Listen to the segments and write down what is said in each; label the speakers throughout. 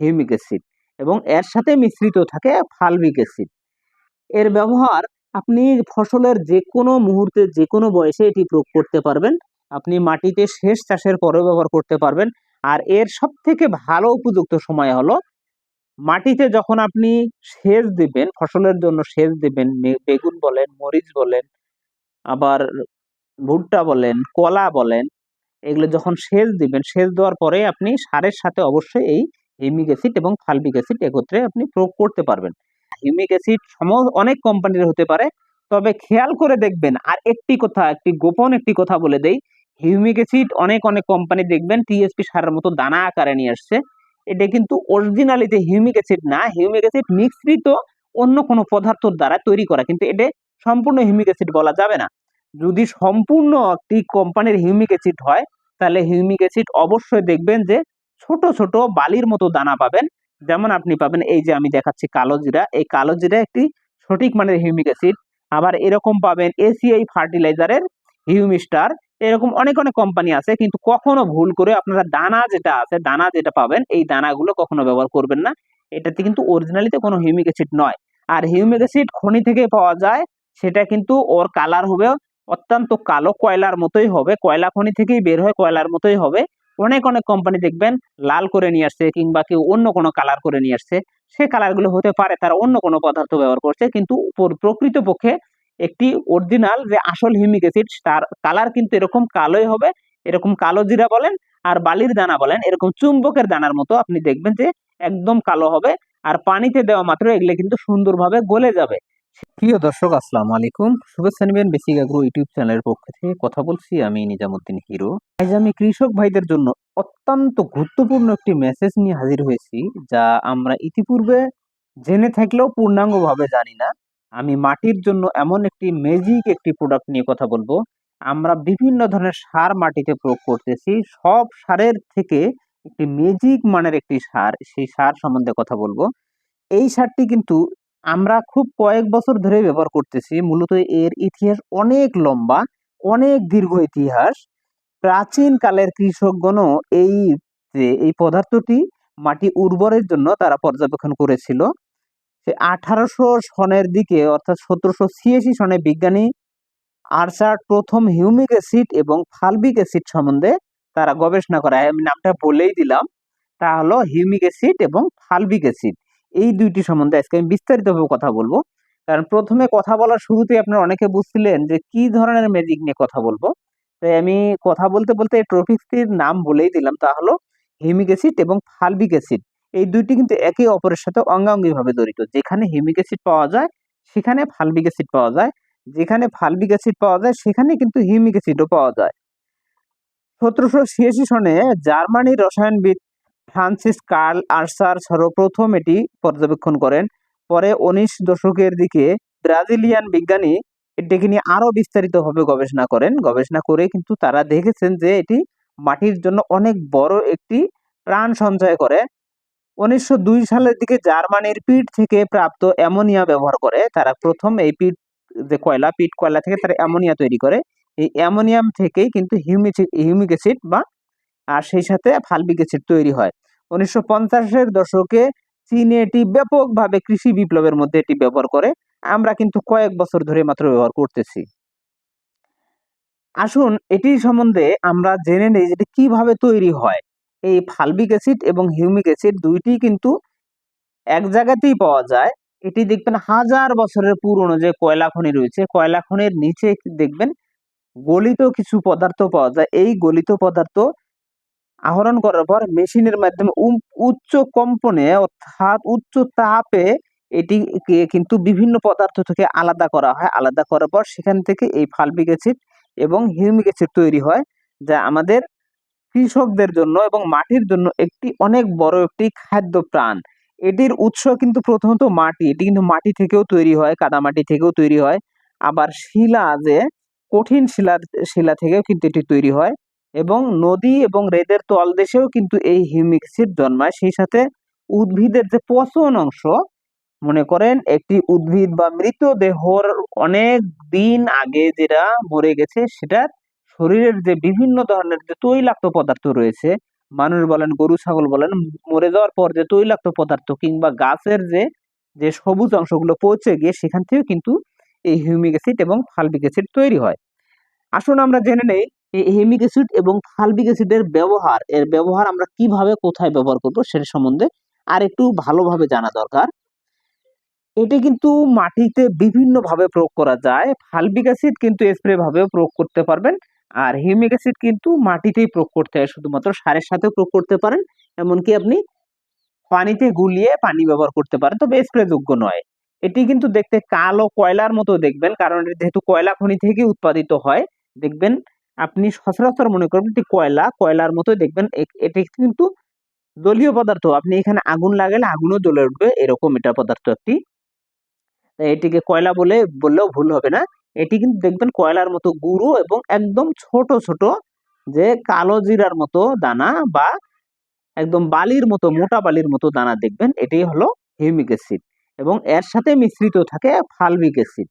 Speaker 1: Humic acid এবং এর সাথে মিশ্রিত থাকে ফালবিক অ্যাসিড। এর ব্যবহার আপনি ফসলের যে কোনো মুহূর্তে যে কোনো বয়সে এটি প্রয়োগ করতে পারবেন। আপনি মাটিতে শেষ চাষের পরেও ব্যবহার করতে পারবেন। আর এর সব থেকে ভালো উপযুক্ত সময় হলো মাটিতে যখন আপনি সেচ দিবেন, ফসলের জন্য সেচ দিবেন বেগুন বলেন, মরিচ বলেন, আবার ভুট্টা বলেন, কলা বলেন, এগুলো যখন সেচ দিবেন, সেচ দেওয়ার পরে আপনি সারের সাথে অবশ্যই এই হিউমিক অ্যাসিড এবং ফালবিক অ্যাসিড একত্রে আপনি প্রয়োগ করতে পারবেন। হিউমিক অ্যাসিড সম অনেক কোম্পানির হতে পারে, তবে খেয়াল করে দেখবেন, আর একটি কথা, একটি গোপন একটি কথা বলে দেই, হিউমিক অ্যাসিড অনেক অনেক কোম্পানি দেখবেন টিএসপি সারের মতো দানা আকারে নিয়ে আসছে। এটা কিন্তু অরিজিনালিতে হিউমিক অ্যাসিড না, হিউমিক অ্যাসিড মিশ্রিত অন্য কোনো পদার্থর দ্বারা তৈরি করা, কিন্তু এটা সম্পূর্ণ হিউমিক অ্যাসিড বলা যাবে না। যদি সম্পূর্ণ একটি কোম্পানির হিউমিক অ্যাসিড হয়, তাহলে হিউমিক অ্যাসিড অবশ্যই দেখবেন যে ছোট ছোট বালির মতো দানা পাবেন। যেমন আপনি পাবেন এই যে আমি দেখাচ্ছি কালো জিরা। এই কালো জিরা একটি সঠিক মানের হিউমিক অ্যাসিড। আবার এরকম পাবেন এসিআই ফার্টিলাইজারের হিউমিস্টার। এরকম অনেক অনেক কোম্পানি আছে, কিন্তু কখনো ভুল করে আপনারা দানা যেটা আছে, দানা যেটা পাবেন, এই দানাগুলো কখনো ব্যবহার করবেন না। এটাতে কিন্তু অরিজিনালিতে কোনো হিউমিক অ্যাসিড নয়। আর হিউমিক অ্যাসিড খনি থেকে পাওয়া যায়, সেটা কিন্তু ওর কালার হবে অত্যন্ত কালো, কয়লার মতোই হবে। কয়লা খনি থেকেই বের হয় কয়লার মতোই হবে। অনেক অনেক কোম্পানি দেখবেন লাল করে নিয়ে আসছে কিংবা কেউ অন্য কোনো কালার করে নিয়ে আসছে। সে কালারগুলো হতে পারে, তারা অন্য কোনো পদার্থ ব্যবহার করছে কিন্তু পর- প্রকৃতপক্ষে একটি অরিজিনাল যে আসল হিউমিক অ্যাসিড তার কালার কিন্তু এরকম কালোই হবে, এরকম কালো জিরা বলেন আর বালির দানা বলেন, এরকম চুম্বকের দানার মতো আপনি দেখবেন যে একদম কালো হবে। আর পানিতে দেওয়া মাত্র এগুলো কিন্তু সুন্দরভাবে গলে যাবে। প্রিয় দর্শক, আসসালামু আলাইকুম। শুভেচ্ছা নেবেন বেসিক আগ্রো ইউটিউব চ্যানেলের পক্ষ থেকে। কথা বলছি আমি নিজামুদ্দিন হিরো। আজ আমি কৃষক ভাইদের জন্য অত্যন্ত গুরুত্বপূর্ণ একটি মেসেজ নিয়ে হাজির হয়েছি, যা আমরা ইতিপূর্বে জেনে থাকলেও পূর্ণাঙ্গভাবে জানি না। আমি মাটির জন্য এমন একটি ম্যাজিক একটি প্রোডাক্ট নিয়ে কথা বলব। আমরা বিভিন্ন ধরনের সার মাটিতে প্রয়োগ করতেছি। সব সারের থেকে একটি ম্যাজিক মানের একটি সার, সেই সার সম্বন্ধে কথা বলব। এই সারটি কিন্তু আমরা খুব কয়েক বছর ধরে ব্যবহার করতেছি। মূলত এর ইতিহাস অনেক লম্বা, অনেক দীর্ঘ ইতিহাস। প্রাচীন কালের কৃষকগণও এই যে, এই পদার্থটি মাটি উর্বরের জন্য তারা পর্যবেক্ষণ করেছিল। সে আঠারোশো সনের দিকে, অর্থাৎ সতেরোশো ছিয়াশি সনে বিজ্ঞানী আর্চার প্রথম হিউমিক অ্যাসিড এবং ফালবিক অ্যাসিড সম্বন্ধে তারা গবেষণা করে। আমি নামটা বলেই দিলাম। তা হলো হিউমিক অ্যাসিড এবং ফালবিক অ্যাসিড। এই দুইটি সম্বন্ধে আজকে আমি বিস্তারিতভাবে কথা বলব। কারণ প্রথমে কথা বলার শুরুতেই আপনারা অনেকে বুঝছিলেন যে কি ধরনের ম্যাজিক নিয়ে কথা বলব। তাই আমি কথা বলতে বলতে এই টপিকটির নাম বলেই দিলাম। তা হলো হিউমিক অ্যাসিড এবং ফালবিক অ্যাসিড। এই দুইটি কিন্তু একে অপরের সাথে অঙ্গাঙ্গিভাবে জড়িত। যেখানে হিউমিক অ্যাসিড পাওয়া যায়, সেখানে ফালবিক অ্যাসিড পাওয়া যায়। যেখানে ফালবিক অ্যাসিড পাওয়া যায়, সেখানে কিন্তু হিউমিক অ্যাসিডও পাওয়া যায়। সতেরোশো ছিয়াশি সনে জার্মানির রসায়নবিদ ফ্রান্সিস কার্ল আর্সার সর্বপ্রথম এটি পর্যবেক্ষণ করেন। পরে উনিশ দশকের দিকে ব্রাজিলিয়ান বিজ্ঞানী এটিকে নিয়ে আরও বিস্তারিতভাবে গবেষণা করেন। গবেষণা করে কিন্তু তারা দেখেছেন যে এটি মাটির জন্য অনেক বড় একটি প্রাণ সঞ্চয় করে। উনিশশো দুই সালের দিকে জার্মানির পিট থেকে প্রাপ্ত অ্যামোনিয়া ব্যবহার করে। তারা প্রথম এই পিট, যে কয়লা, পিট কয়লা থেকে তারা অ্যামোনিয়া তৈরি করে। এই অ্যামোনিয়াম থেকেই কিন্তু হিউমিক হিউমিক অ্যাসিড বা আর সেই সাথে ফালবিক অ্যাসিড তৈরি হয়। উনিশশো পঞ্চাশের দশকে চীনে এটি ব্যাপকভাবে কৃষি বিপ্লবের মধ্যে এটি ব্যবহার করে। আমরা কিন্তু কয়েক বছর ধরে মাত্র ব্যবহার করতেছি। আসুন, এটি সম্বন্ধে আমরা জেনে নেই যেটি কীভাবে তৈরি হয়। এই ফালবিক অ্যাসিড এবং হিউমিক অ্যাসিড দুইটি কিন্তু এক জায়গাতেই পাওয়া যায়। এটি দেখবেন হাজার বছরের পুরনো যে কয়লা খনি রয়েছে, কয়লা খনির নিচে দেখবেন গলিত কিছু পদার্থ পাওয়া যায়। এই গলিত পদার্থ আহরণ করার পর মেশিনের মাধ্যমে উচ্চ কম্পনে অর্থাৎ উচ্চ তাপে এটিকে কিন্তু বিভিন্ন পদার্থ থেকে আলাদা করা হয়। আলাদা করার পর সেখান থেকে এই ফালবিক অ্যাসিড এবং হিউমিক অ্যাসিড তৈরি হয়, যা আমাদের কৃষকদের জন্য এবং মাটির জন্য একটি অনেক বড় একটি খাদ্য প্রাণ। এটির উৎস কিন্তু প্রথমত মাটি। এটি কিন্তু মাটি থেকেও তৈরি হয় কাদামাটি থেকেও তৈরি হয়। আবার শিলা যে কঠিন শিলা শিলা থেকেও কিন্তু এটি তৈরি হয়। এবং নদী এবং হ্রদের তলদেশেও কিন্তু এই হিউমিক্সিড জন্মায়। সেই সাথে উদ্ভিদের যে পচন অংশ, মনে করেন একটি উদ্ভিদ বা মৃতদেহর অনেক দিন আগে যেটা মরে গেছে, সেটার শরীরের যে বিভিন্ন ধরনের যে তৈলাক্ত পদার্থ রয়েছে, মানুষ বলেন, গরু, ছাগল বলেন, মরে যাওয়ার পর যে তৈলাক্ত পদার্থ কিংবা গাছের যে যে সবুজ অংশগুলো পৌঁছে গিয়ে সেখান থেকেও কিন্তু এই হিউমিক অ্যাসিড এবং ফালবিক অ্যাসিড তৈরি হয়। আসুন আমরা জেনে নেই এই হিউমিক অ্যাসিড এবং ফালবিক অ্যাসিডের ব্যবহার, এর ব্যবহার আমরা কীভাবে, কোথায় ব্যবহার করব সেটা সম্বন্ধে আর একটু ভালোভাবে জানা দরকার। এটি কিন্তু মাটিতে বিভিন্নভাবে প্রয়োগ করা যায়। ফালবিক অ্যাসিড কিন্তু স্প্রে ভাবেও প্রয়োগ করতে পারবেন আর হিউমিক অ্যাসিড কিন্তু মাটিতেই প্রয়োগ করতে হয়, শুধুমাত্র সারের সাথে প্রয়োগ করতে পারেন। এমনকি আপনি পানিতে গুলিয়ে পানি ব্যবহার করতে পারেন, তবে স্প্রে যোগ্য নয়। এটি কিন্তু দেখতে কালো কয়লার মতো দেখবেন, কারণ যেহেতু কয়লা খনি থেকে উৎপাদিত হয়, দেখবেন আপনি সচরাচর মনে করবেন এটি কয়লা, কয়লার মতো দেখবেন এটি কিন্তু জলীয় পদার্থ। আপনি এখানে আগুন লাগালে আগুনও জ্বলে উঠবে, এরকম এটা পদার্থ একটি। এটিকে কয়লা বলে, বললেও ভুল হবে না। এটি কিন্তু দেখবেন কয়লার মতো গুঁড়ো এবং একদম ছোট ছোট যে কালো জিরার মতো দানা বা একদম বালির মতো, মোটা বালির মতো দানা দেখবেন, এটি হলো হিউমিক অ্যাসিড এবং এর সাথে মিশ্রিত থাকে ফালবিক অ্যাসিড।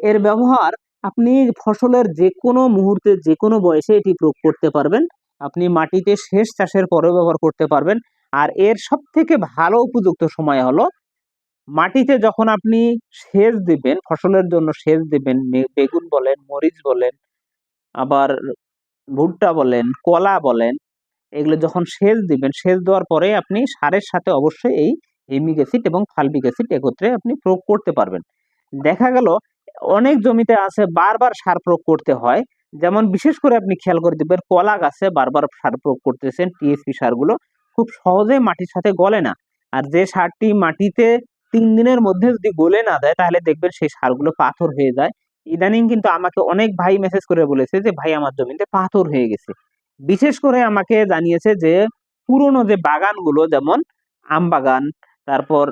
Speaker 1: এর ব্যবহার আপনি ফসলের যে কোনো মুহূর্তে যে কোনো বয়সে এটি প্রয়োগ করতে পারবেন। আপনি মাটিতে শেষ চাষের পরেও ব্যবহার করতে পারবেন। আর এর সব থেকে ভালো উপযুক্ত সময় হলো, মাটিতে যখন আপনি সেচ দিবেন, ফসলের জন্য সেচ দিবেন বেগুন বলেন, মরিচ বলেন, আবার ভুট্টা বলেন, কলা বলেন, এগুলো যখন সেচ দিবেন, সেচ দেওয়ার পরে আপনি সারের সাথে অবশ্যই এই হিউমিক অ্যাসিড এবং ফালবিক অ্যাসিড একত্রে আপনি প্রয়োগ করতে পারবেন। দেখা গেল অনেক জমিতে আছে বারবার সার প্রয়োগ করতে হয়। যেমন বিশেষ করে আপনি খেয়াল করে দিবেন কলা গাছে বারবার সার প্রয়োগ করতেছেন টিএসপি সারগুলো। খুব সহজে মাটির সাথে গলে না। আর যে সারটি মাটিতে তিন দিনের মধ্যে যদি গলে না দেয়, তাহলে দেখবেন সেই সারগুলো পাথর হয়ে যায়। ইদানিং কিন্তু আমাকে অনেক ভাই মেসেজ করে বলেছে যে, ভাই, আমার জমিতে পাথর হয়ে গেছে। বিশেষ করে আমাকে জানিয়েছে যে, পুরনো যে বাগানগুলো, যেমন আম বাগান, তারপর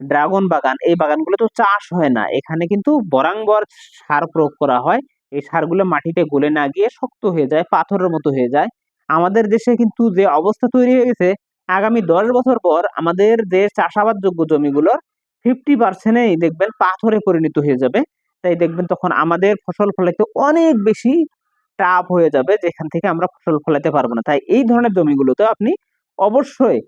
Speaker 1: ড্রাগন বাগান, এই বাগানগুলো তো চাষ হয় না। এখানে কিন্তু বরাংবর সার প্রয়োগ করা হয়। এই সারগুলো মাটিতে গলে না গিয়ে শক্ত হয়ে যায়, পাথরের মতো হয়ে যায়। আমাদের দেশে কিন্তু যে অবস্থা তৈরি হয়ে গেছে আগামী দশ বছর পর আমাদের যে চাষাবাদযোগ্য জমিগুলোর ফিফটি পার্সেন্টেই দেখবেন পাথরে পরিণত হয়ে যাবে। তাই দেখবেন তখন আমাদের ফসল ফলাইতে অনেক বেশি টাফ হয়ে যাবে, যেখান থেকে আমরা ফসল ফলাতে পারব না। তাই এই ধরনের জমিগুলোতে আপনি অবশ্যই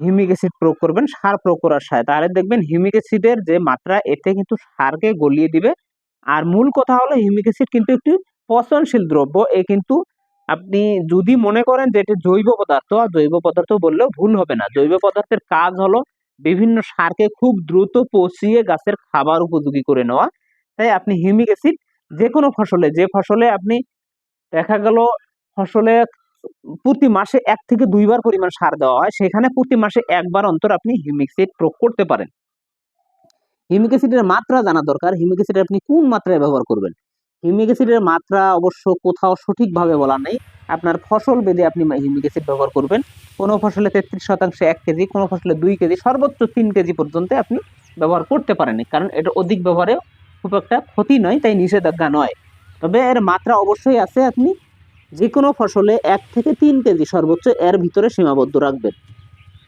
Speaker 1: হিউমিক অ্যাসিড প্রয়োগ করবেন, সার প্রয়োগ করার সাথে। তাহলে দেখবেন হিউমিক অ্যাসিডের যে মাত্রা, এতে কিন্তু সারকে গলিয়ে দিবে। আর মূল কথা হলো হিউমিক অ্যাসিড কিন্তু একটি পচনশীল দ্রব্য। এ কিন্তু আপনি যদি মনে করেন যে এটি জৈব পদার্থ, আর জৈব পদার্থ বললেও ভুল হবে না। জৈব পদার্থের কাজ হলো বিভিন্ন সারকে খুব দ্রুত পচিয়ে গাছের খাবার উপযোগী করে নেওয়া। তাই আপনি হিউমিক অ্যাসিড যে কোনো ফসলে, যে ফসলে আপনি দেখা গেল ফসলে প্রতি মাসে এক থেকে দুইবার পরিমাণ সার দেওয়া হয়। সেখানে প্রতি মাসে একবার অন্তর আপনি হিউমিক প্রয়োগ করতে পারেন। হিউমিক অ্যাসিডের মাত্রা জানা দরকার। হিউমিক অ্যাসিড আপনি কোন মাত্রায় ব্যবহার করবেন? হিউমিক অ্যাসিডের মাত্রা অবশ্য কোথাও সঠিকভাবে বলা নেই। আপনার ফসল বেঁধে আপনি হিউমিক অ্যাসিড ব্যবহার করবেন। কোনো ফসলে তেত্রিশ শতাংশে এক কেজি, কোনো ফসলে দুই কেজি, সর্বোচ্চ তিন কেজি পর্যন্ত আপনি ব্যবহার করতে পারেন। কারণ এটা অধিক ব্যবহারে খুব একটা ক্ষতি নয়, তাই নিষেধাজ্ঞা নয়। তবে এর মাত্রা অবশ্যই আছে। আপনি যে কোনো ফসলে এক থেকে তিন কেজি সর্বোচ্চ এর ভিতরে সীমাবদ্ধ রাখবেন।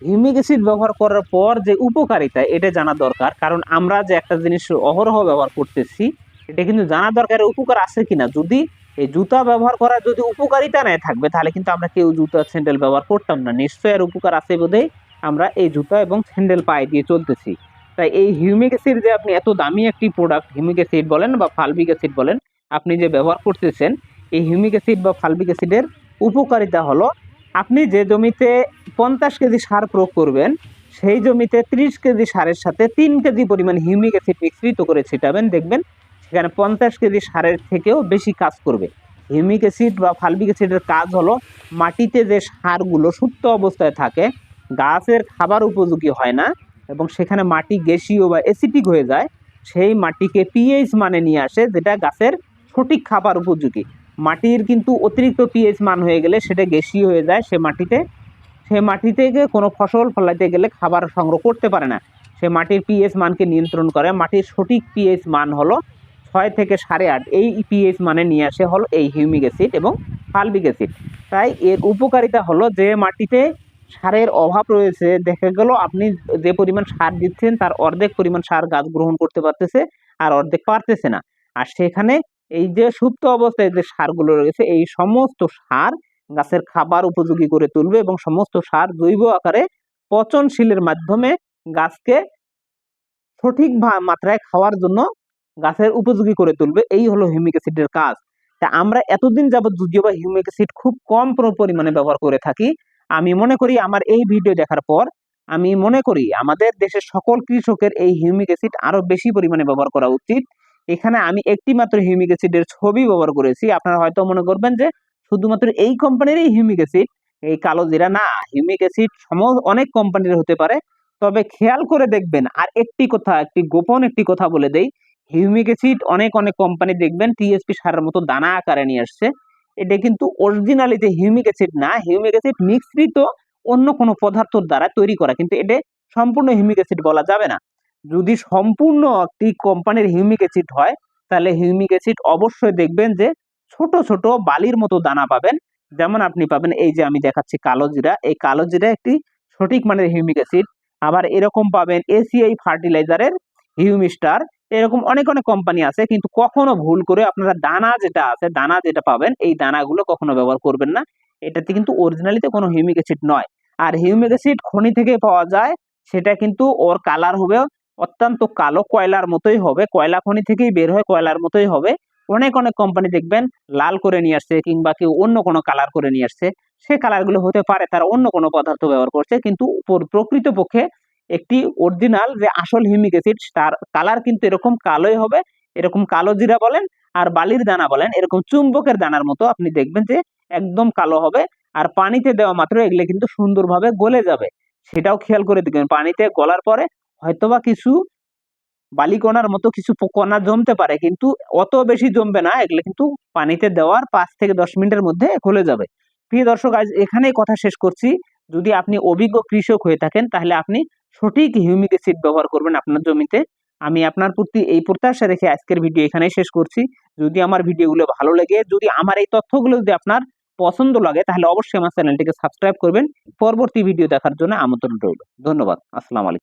Speaker 1: হিউমিক অ্যাসিড ব্যবহার করার পর যে উপকারিতা, এটা জানা দরকার। কারণ আমরা যে একটা জিনিস অহরহ ব্যবহার করতেছি, এটা কিন্তু জানা দরকার উপকার আছে কিনা। যদি এই জুতা ব্যবহার করার যদি উপকারিতা নেই থাকবে, তাহলে কিন্তু আমরা কেউ জুতা স্যান্ডেল ব্যবহার করতাম না। নিশ্চয়ই এর উপকার আছে বোধহয় আমরা এই জুতা এবং স্যান্ডেল পায়ে দিয়ে চলতেছি। তাই এই হিউমিক অ্যাসিড যে আপনি এত দামি একটি প্রোডাক্ট হিউমিক অ্যাসিড বলেন বা ফালবিক অ্যাসিড বলেন, আপনি যে ব্যবহার করতেছেন এই হিউমিক অ্যাসিড বা ফালবিক অ্যাসিডের উপকারিতা হলো, আপনি যে জমিতে পঞ্চাশ কেজি সার প্রয়োগ করবেন, সেই জমিতে ত্রিশ কেজি সারের সাথে তিন কেজি পরিমাণ হিউমিক অ্যাসিড মিশ্রিত করে ছিটাবেন, দেখবেন সেখানে পঞ্চাশ কেজি সারের থেকেও বেশি কাজ করবে। হিউমিক অ্যাসিড বা ফালবিক অ্যাসিডের কাজ হলো, মাটিতে যে সারগুলো সুপ্ত অবস্থায় থাকে, গাছের খাবার উপযোগী হয় না এবং সেখানে মাটি গ্যাসীয় বা অ্যাসিটিক হয়ে যায়, সেই মাটিকে পিএইচ মানে নিয়ে আসে, যেটা গাছের সঠিক খাবার উপযোগী। মাটির কিন্তু অতিরিক্ত পিএইচ মান হয়ে গেলে সেটা গ্যাসীয় হয়ে যায়, সে মাটিতে। সে মাটি থেকে কোনো ফসল ফলাইতে গেলে খাবার সংগ্রহ করতে পারে না। সে মাটির পিএইচ মানকে নিয়ন্ত্রণ করে। মাটির সঠিক পিএইচ মান হলো ছয় থেকে সাড়ে আট। এই পিএইচ মানে নিয়ে আসে হলো এই হিউমিক অ্যাসিড এবং ফালবিক অ্যাসিড তাই এর উপকারিতা হলো যে মাটিতে সারের অভাব রয়েছে। দেখা গেল আপনি যে পরিমাণ সার দিচ্ছেন, তার অর্ধেক পরিমাণ সার গাছ গ্রহণ করতে পারতেছে আর অর্ধেক পারতেছে না। আর সেখানে এই যে সুপ্ত অবস্থায় যে সারগুলো রয়েছে, এই সমস্ত সার গাছের খাবার উপযোগী করে তুলবে এবং সমস্ত সার জৈব আকারে পচনশীলের মাধ্যমে গাছকে সঠিক মাত্রায় খাওয়ার জন্য গাছের উপযোগী করে তুলবে। এই হলো হিউমিক অ্যাসিডের কাজ। তা আমরা এতদিন যাবত যদিও বা হিউমিক অ্যাসিড খুব কম পরিমাণে ব্যবহার করে থাকি। আমি মনে করি আমার এই ভিডিও দেখার পর আমি মনে করি আমাদের দেশের সকল কৃষকের এই হিউমিক অ্যাসিড আরও বেশি পরিমাণে ব্যবহার করা উচিত। এখানে আমি একটি মাত্র হিউমিক অ্যাসিডের ছবি ব্যবহার করেছি। আপনারা হয়তো মনে করবেন যে, শুধুমাত্র এই কোম্পানির এই হিউমিক অ্যাসিড, এই কালো জিরা না, হিউমিক অ্যাসিড সম অনেক কোম্পানির হতে পারে। তবে খেয়াল করে দেখবেন, আর একটি কথা, একটি গোপন একটি কথা বলে দেই, হিউমিক অ্যাসিড অনেক অনেক কোম্পানি দেখবেন টিএসপি সারের মতো দানা আকারে নিয়ে আসছে। এটা কিন্তু অরিজিনালিতে হিউমিক অ্যাসিড না, হিউমিক অ্যাসিড মিশ্রিত অন্য কোনো পদার্থের দ্বারা তৈরি করা, কিন্তু এটা সম্পূর্ণ হিউমিক অ্যাসিড বলা যাবে না। যদি সম্পূর্ণ একটি কোম্পানির হিউমিক অ্যাসিড হয়, তাহলে হিউমিক অ্যাসিড অবশ্যই দেখবেন যে ছোট ছোট বালির মতো দানা পাবেন। যেমন আপনি পাবেন এই যে আমি দেখাচ্ছি কালো জিরা। এই কালো জিরা একটি সঠিক মানের হিউমিক অ্যাসিড আবার এরকম পাবেন এসিআই ফার্টিলাইজারের হিউমিস্টার এরকম অনেক অনেক কোম্পানি আছে, কিন্তু কখনো ভুল করে আপনারা দানা যেটা আছে, দানা যেটা পাবেন, এই দানাগুলো কখনো ব্যবহার করবেন না। এটাতে কিন্তু অরিজিনালিতে কোনো হিউমিক অ্যাসিড নয়। আর হিউমিক অ্যাসিড খনি থেকে পাওয়া যায়, সেটা কিন্তু ওর কালার হবে অত্যন্ত কালো কয়লার মতোই হবে, কয়লা খনি থেকেই বের হয় কয়লার মতোই হবে। অনেক অনেক কোম্পানি দেখবেন লাল করে নিয়ে আসছে কিংবা কেউ অন্য কোনো কালার করে নিয়ে আসছে। সে কালারগুলো হতে পারে, তারা অন্য কোনো পদার্থ ব্যবহার করছে, কিন্তু প্র- প্রকৃতপক্ষে একটি অরিজিনাল যে আসল হিউমিক অ্যাসিড তার কালার কিন্তু এরকম কালোই হবে, এরকম কালো জিরা বলেন আর বালির দানা বলেন, এরকম চুম্বকের দানার মতো আপনি দেখবেন যে একদম কালো হবে। আর পানিতে দেওয়া মাত্র এগুলো কিন্তু সুন্দরভাবে গলে যাবে। সেটাও খেয়াল করে দেখবেন, পানিতে গলার পরে হয়তোবা কিছু বালিকণার মতো কিছু কণা জমতে পারে, কিন্তু অত বেশি জমবে না, এগুলো কিন্তু পানিতে দেওয়ার পাঁচ থেকে দশ মিনিটের মধ্যে গলে যাবে। প্রিয় দর্শক, আজ এখানেই কথা শেষ করছি। যদি আপনি অভিজ্ঞ কৃষক হয়ে থাকেন, তাহলে আপনি সঠিক হিউমিক অ্যাসিড ব্যবহার করবেন আপনার জমিতে। আমি আপনার প্রতি এই প্রত্যাশা রেখে আজকের ভিডিও এখানেই শেষ করছি। যদি আমার ভিডিওগুলো ভালো লাগে, যদি আমার এই তথ্যগুলো যদি আপনার পছন্দ লাগে, তাহলে অবশ্যই আমার চ্যানেলটিকে সাবস্ক্রাইব করবেন। পরবর্তী ভিডিও দেখার জন্য আমন্ত্রণ রইল। ধন্যবাদ। আসসালামু আলাইকুম।